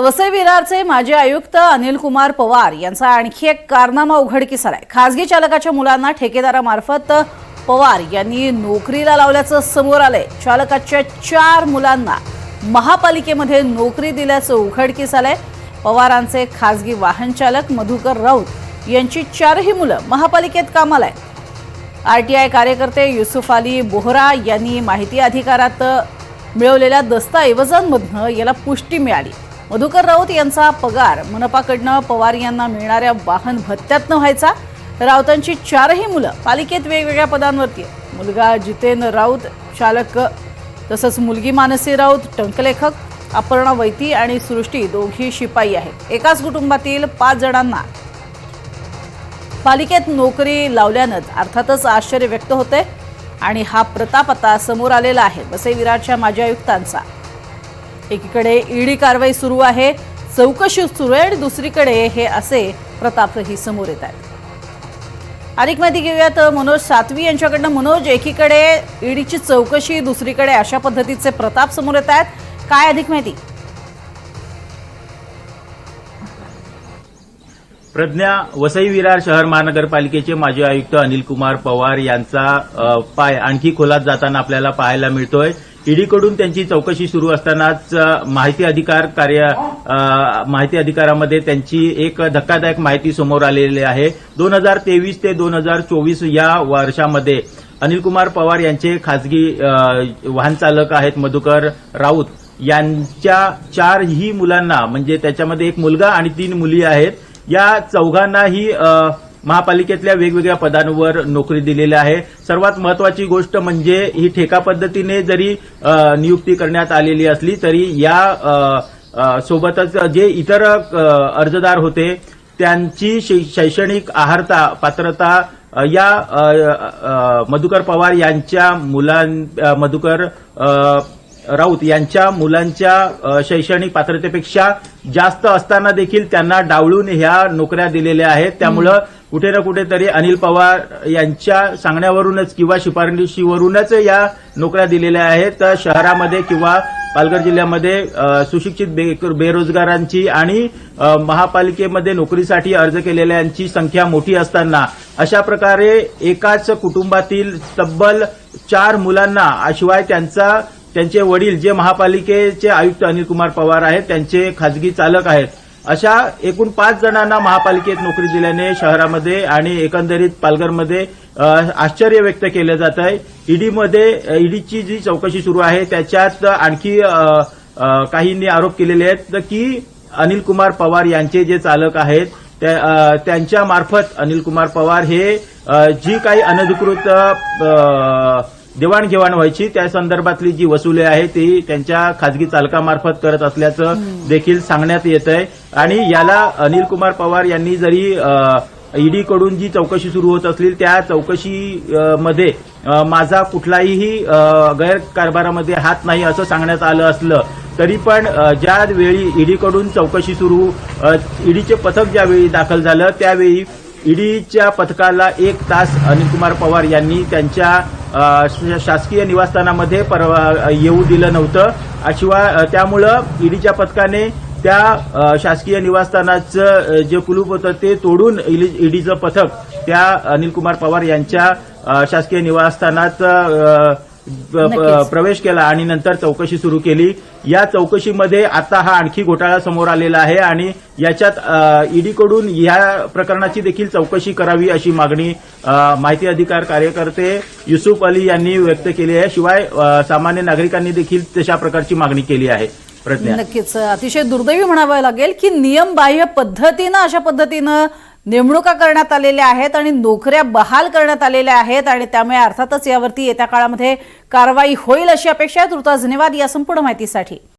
वसई विरारचे माजी आयुक्त अनिल कुमार पवार यांचा आणखी एक कारनामा उघडकीस आलाय खासगी चालकाच्या मुलांना ठेकेदारामार्फत पवार यांनी नोकरीला लावल्याचं समोर आलंय. चालकाच्या चार मुलांना महापालिकेमध्ये नोकरी दिल्याचं उघडकीस आलंय. पवारांचे खासगी वाहन चालक मधुकर राऊत यांची चारही मुलं महापालिकेत कामाला आहेत. आरटीआय कार्यकर्ते युसुफ अली बोहरा यांनी माहिती अधिकारात मिळवलेल्या दस्तऐवजांमधनं याला पुष्टी मिळाली. मधुकर राऊत यांचा पगार. मनपाकडनं पवार यांना मिळणाऱ्या वाहन भत्त्यातनं व्हायचा. राऊतांची चारही मुलं पालिकेत वेगवेगळ्या पदांवरती मुलगा जितेन राऊत चालक तसंच मुलगी मानसी राऊत टंकलेखक अपर्णा वैती आणि सृष्टी दोघी शिपाई आहेत. एकाच कुटुंबातील पाच जणांना पालिकेत नोकरी लावल्यानंच अर्थातच आश्चर्य व्यक्त होते आणि हा प्रताप आता समोर आलेला आहे. वसई विराटच्या माजी आयुक्तांचा. एकीकडे ईडी कारवाई सुरू आहे चौकशी सुरू आहे आणि दुसरीकडे हे असे प्रतापही समोर येत आहेत. अधिक माहिती घेऊयात मनोज सातवी यांच्याकडनं. मनोज एकीकडे ईडीची चौकशी दुसरीकडे अशा पद्धतीचे प्रताप समोर येत आहेत. काय अधिक माहिती? प्रज्ञा वसई विरार शहर महानगरपालिकेचे माजी आयुक्त अनिल कुमार पवार यांचा पाय आणखी खोलात जाताना आपल्याला पाहायला मिळतोय. ईडीकडून त्यांची चौकशी सुरू असतानाच माहिती अधिकार कार्य माहिती अधिकारामध्ये त्यांची एक धक्कादायक माहिती समोर आलेली आहे. दोन हजार तेवीस ते दोन हजार चोवीस या वर्षामध्ये अनिल कुमार पवार यांचे खासगी वाहनचालक वाहन चालक आहेत मधुकर राऊत. यांच्या चारही मुलांना म्हणजे त्याच्यामध्ये एक मुलगा आणि तीन मुली आहेत. या चौघांनाही महापालिकेतल्या वेगवेगळ्या पदांवर नोकरी दिलेली आहे. सर्वात महत्वाची गोष्ट म्हणजे ही ठेका पद्धतीने जरी नियुक्ती करण्यात आलेली असली तरी या सोबतच जे इतर अर्जदार होते त्यांची शै- शैक्षणिक आहारता पात्रता या मधुकर पवार यांच्या मुलां मधुकर राऊत यांच्या मुलांच्या शैक्षणिक पात्रतेपेक्षा जास्त असताना देखील त्यांना डावळून ह्या नोकऱ्या दिलेल्या आहेत. त्यामुळं कुठे ना कुठेतरी अनिल पवार यांच्या सांगण्यावरूनच किंवा शिफारशीवरूनच या नोकऱ्या दिलेल्या आहेत. तर शहरामध्ये किंवा पालघर जिल्ह्यामध्ये सुशिक्षित बे- बेरोजगारांची आणि महापालिकेमध्ये नोकरीसाठी अर्ज केलेल्यांची संख्या मोठी असताना अशा प्रकारे एकाच कुटुंबातील तब्बल चार मुलांना शिवाय त्यांचा त्यांचे वडील जे महापालिकेचे आयुक्त अनिल कुमार पवार आहेत त्यांचे खाजगी चालक आहेत. अशा एकूण पाच जणांना महापालिकेत नोकरी दिल्याने शहरामध्ये आणि एकंदरीत पालघरमध्ये आश्चर्य व्यक्त केलं जात आहे ईडीमध्ये ईडीची जी चौकशी सुरू आहे त्याच्यात आणखी काहींनी आरोप केलेले आहेत. की अनिल कुमार पवार यांचे जे चालक आहेत त्या- त्यांच्या मार्फत अनिल कुमार पवार हे जी काही अनधिकृत देवाणघेवाण व्हायची. त्या संदर्भातली जी वसुली आहे ती त्यांच्या खाजगी चालकामार्फत करत असल्याचं देखील सांगण्यात येत आहे आणि याला अनिल कुमार पवार यांनी जरी ईडीकडून जी चौकशी सुरू होत असली त्या चौकशीमध्ये माझा कुठलाही गैरकारभारामध्ये हात नाही असं सांगण्यात आलं असलं तरी पण ज्या वेळी ईडीकडून चौकशी सुरू ईडीचे पथक ज्यावेळी दाखल झालं त्यावेळी ईडीच्या पथकाला एक तास अनिल कुमार पवार यांनी त्यांच्या शासकीय निवासस्थानामध्ये परवा येऊ दिलं नव्हतं. शिवाय त्यामुळं ईडीच्या पथकाने त्या शासकीय निवासस्थानाचं जे कुलूप होतं ते तोडून ईडीचं पथक त्या अनिल कुमार पवार यांच्या शासकीय निवासस्थानात प्रवेश केला आणि नंतर चौकशी सुरू केली. या चौकशीमध्ये आता हा आणखी घोटाळा समोर आलेला आहे आणि याच्यात ईडीकडून या प्रकरणाची देखील चौकशी करावी अशी मागणी माहिती अधिकार कार्यकर्ते युसुफ अली यांनी व्यक्त केली आहे. शिवाय सामान्य नागरिकांनी देखील तशा प्रकारची मागणी केली आहे. नक्कीच. अतिशय दुर्दैवी म्हणावं लागेल की नियमबाह्य पद्धतीनं अशा पद्धतीनं नेमणुका करण्यात आलेल्या आहेत आणि नोकऱ्या बहाल करण्यात आलेल्या आहेत आणि त्यामुळे अर्थातच यावरती येत्या काळामध्ये कारवाई होईल अशी अपेक्षा आहे. तुर्तास धन्यवाद या संपूर्ण माहितीसाठी.